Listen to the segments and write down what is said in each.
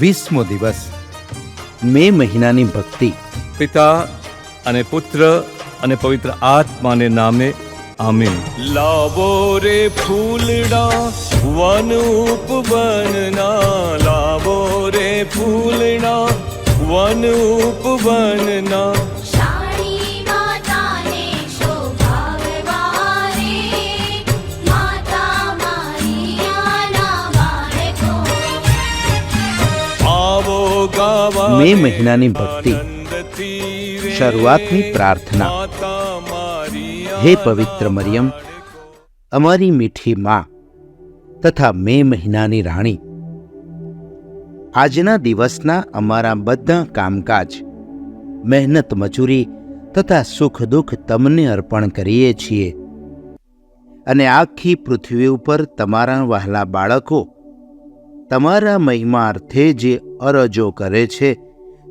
વીસમો દિવસ મે મહિનાની ભક્તિ. પિતા અને પુત્ર અને પવિત્ર આત્માને નામે આમીન. લાવો રે ફૂલડા વન ઉપવનના લાવો રે ફૂલડા વન ઉપવનના મે મહિનાની ભક્તિ. શરૂઆતની પ્રાર્થના. હે પવિત્ર મરિયમ, અમારી મીઠી માં તથા મે મહિનાની રાણી. આજના દિવસના અમારા બધા કામકાજ, મહેનત મજૂરી તથા સુખ દુઃખ તમને અર્પણ કરીએ છીએ. અને આખી પૃથ્વી ઉપર તમારા વહાલા બાળકો તમારા મહિમા અર્થે જે અરજો કરે છે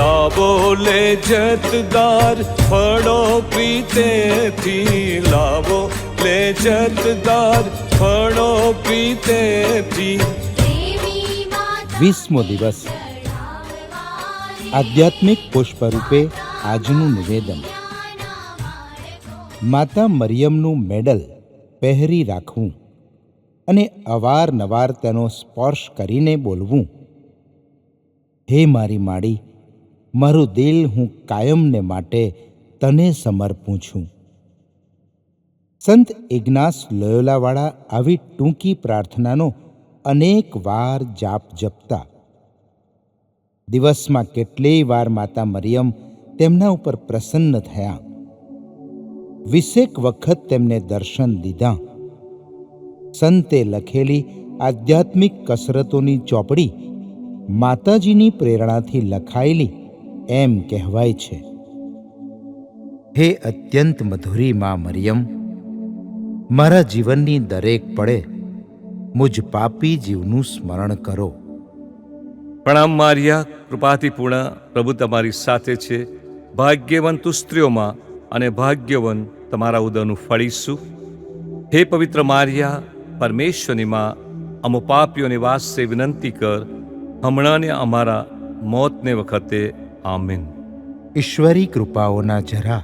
લાવો લે જતદાર ફળો પીતેથી લાવો લે જતદાર ફળો દેવી વીસમો દિવસ આધ્યાત્મિક પુષ્પરૂપે આજનું નિવેદન। માતા મરિયમનું મેડલ પહેરી રાખવું અને અવારનવાર તેનો સ્પર્શ કરીને બોલવું। હે મારી માડી મારું દિલ હું કાયમને માટે તને સમર્પું છું. સંત ઇગ્નાસ લોયોલાવાળા આવી ટૂંકી પ્રાર્થનાનો અનેક વાર જાપ જપતા. દિવસમાં કેટલીય વાર માતા મરિયમ તેમના ઉપર પ્રસન્ન થયા. વીસેક વખત તેમને દર્શન દીધા. સંતે લખેલી આધ્યાત્મિક કસરતોની ચોપડી માતાજીની પ્રેરણાથી લખાયેલી એમ કહેવાય છે. હે અત્યંત મધુરી મા મરિયમ મારા જીવનની દરેક પળે મુજ પાપી જીવનું સ્મરણ કરો. પ્રણામ મારિયા કૃપાથી પૂર્ણ પ્રભુ તમારી સાથે છે. ભાગ્યવન તું સ્ત્રીઓમાં અને ભાગ્યવન તમારા ઉદરનું ફળીશું હે પવિત્ર મારિયા પરમેશ્વરની માં અમો પાપીઓની વાસે વિનંતી કર હમણાંને અમારા મોતને વખતે આમીન. ઈશ્વરી કૃપાઓના જરા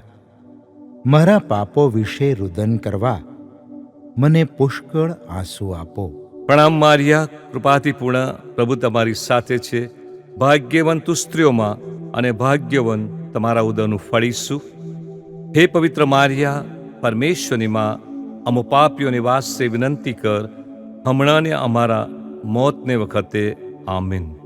મારા પાપો વિશે રુદન કરવા મને પુષ્કળ આંસુ આપો. પ્રણામ મારિયા કૃપાથી પૂર્ણ પ્રભુ તમારી સાથે છે. ભાગ્યવંત સ્ત્રીઓમાં અને ભાગ્યવન તમારા ઉદરનું ફળીશું હે પવિત્ર મારિયા પરમેશ્વરની માં અમો પાપીઓની વાસે વિનંતી કર હમણાંને અમારા મોતને વખતે આમીન.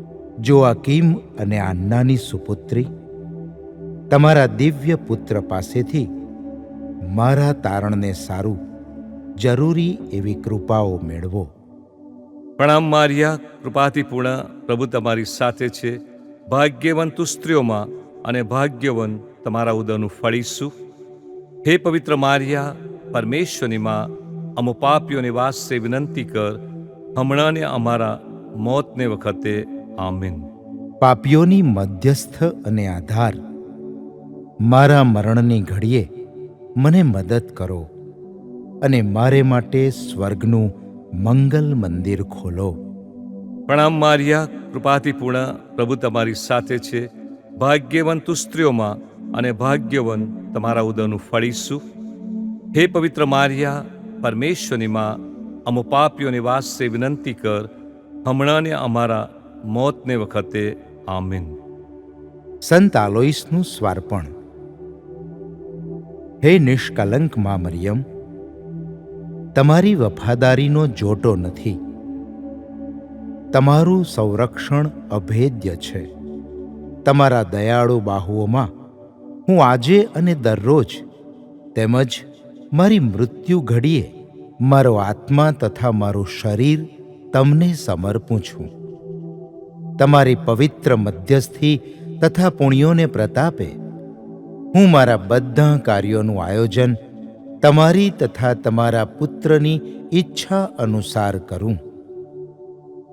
જો અકીમ અને આન્નાની સુપુત્રી તમારા દિવ્ય પુત્ર પાસેથી મારા તારણને સારું, જરૂરી એવી કૃપાઓ મેળવો. પ્રણામ મારિયા કૃપાથી પૂર્ણ પ્રભુ તમારી સાથે છે. ભાગ્યવંત તું સ્ત્રીઓમાં અને ભાગ્યવન તમારા ઉદરનું ફળીશું. હે પવિત્ર મારિયા પરમેશ્વરની માં અમો પાપીઓની વાસે વિનંતી કર. હમણાંને અમારા મોતને વખતે આમીન. પાપીઓની મધ્યસ્થ અને આધાર. મારા મરણની ઘડીએ મને મદદ કરો અને મારે માટે સ્વર્ગનું મંગલ મંદિર ખોલો. પ્રણામ મારિયા કૃપાથી પૂર્ણ પ્રભુ તમારી સાથે છે. ભાગ્યવંત સ્ત્રીઓમાં અને ભાગ્યવન તમારા ઉદરનું ફળીશું હે પવિત્ર મારિયા પરમેશ્વરની માં અમો પાપીઓની વાસે વિનંતી કર. હમણાંને અમારા મોતને વખતે, આમીન. સંત આલોઈસનું સ્વાર્પણ. હે નિષ્કલંકમાં મરિયમ, તમારી વફાદારીનો જોટો નથી. તમારું સંરક્ષણ અભેદ્ય છે. તમારા દયાળુ બાહુઓમાં હું આજે અને દરરોજ તેમજ મારી મૃત્યુ ઘડીએ મારો આત્મા તથા મારું શરીર તમને સમર્પું છું. તમારી પવિત્ર મધ્યસ્થી તથા પુણ્યોને પ્રતાપે. હું મારા બધા કાર્યોનું આયોજન તમારી તથા તમારા પુત્રની ઈચ્છા અનુસાર કરું.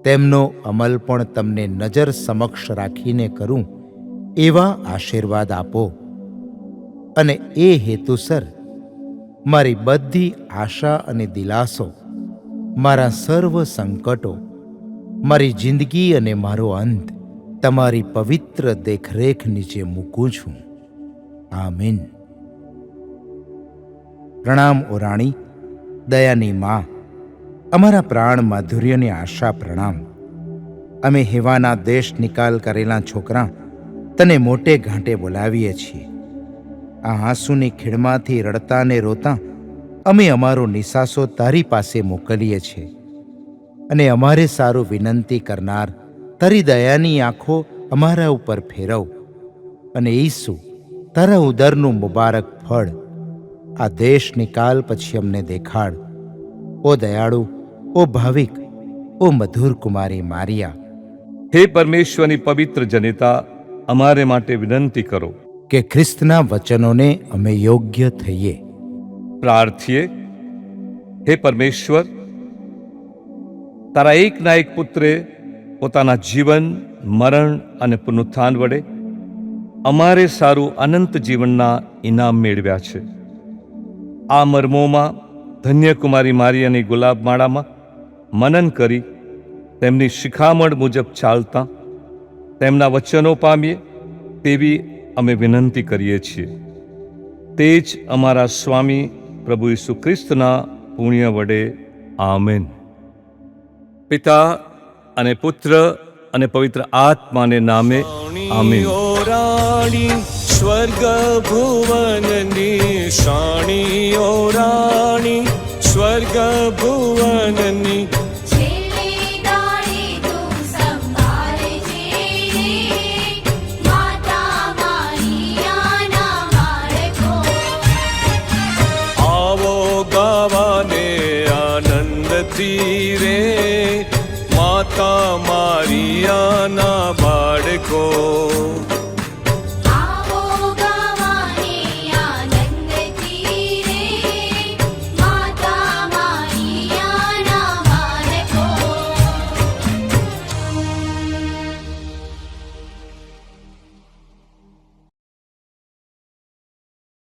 તેમનો અમલ પણ તમને નજર સમક્ષ રાખીને કરું, એવા આશીર્વાદ આપો. અને એ હેતુસર મારી બધી આશા અને દિલાસો, મારા સર્વ સંકટો મારી જિંદગી અને મારો અંત તમારી પવિત્ર દેખરેખ નીચે મૂકું છું. આમીન. પ્રણામ ઓરાણી દયાની માં. અમારા પ્રાણ માધુર્યની આશા પ્રણામ. અમે હેવાના દેશ નિકાલ કરેલા છોકરા તને મોટે ઘાંટે બોલાવીએ છીએ. આ આંસુની ખીણમાંથી રડતા ને રોતા અમે અમારો નિસાસો તારી પાસે મોકલીએ છીએ. અને અમારે સારું વિનંતી કરનાર તારી દયાની આંખો અમારા ઉપર ફેરવ. અને ઈસુ તારા ઉદરનું મુબારક ફળ આ દેશ નિકાલ પછી અમને દેખાડ. ઓ દયાળુ ઓ ભાવિક ઓ મધુર કુમારી મારિયા. હે પરમેશ્વરની પવિત્ર જનિતા અમારે માટે વિનંતી કરો. કે ખ્રિસ્તના વચનોને અમે યોગ્ય થઈએ. પ્રાર્થીએ હે પરમેશ્વર તારા એકના એક પુત્રે પોતાના જીવન, મરણ અને પુનરુત્થાન વડે અમારે સારું અનંત જીવનના ઇનામ મેળવ્યા છે. આ મર્મોમાં ધન્યકુમારી મારિયાની ગુલાબ માળામાં મનન કરી તેમની શિખામણ મુજબ ચાલતા તેમના વચનો પામીએ તેવી અમે વિનંતી કરીએ છીએ. તે જ અમારા સ્વામી પ્રભુ ઈસુ ખ્રિસ્તના પુણ્ય વડે, આમેન. પિતા અને પુત્ર અને પવિત્ર આત્માને નામે આમીન. રાણી સ્વર્ગ ભુવનની શાણીઓ રાણી સ્વર્ગ ભુવનની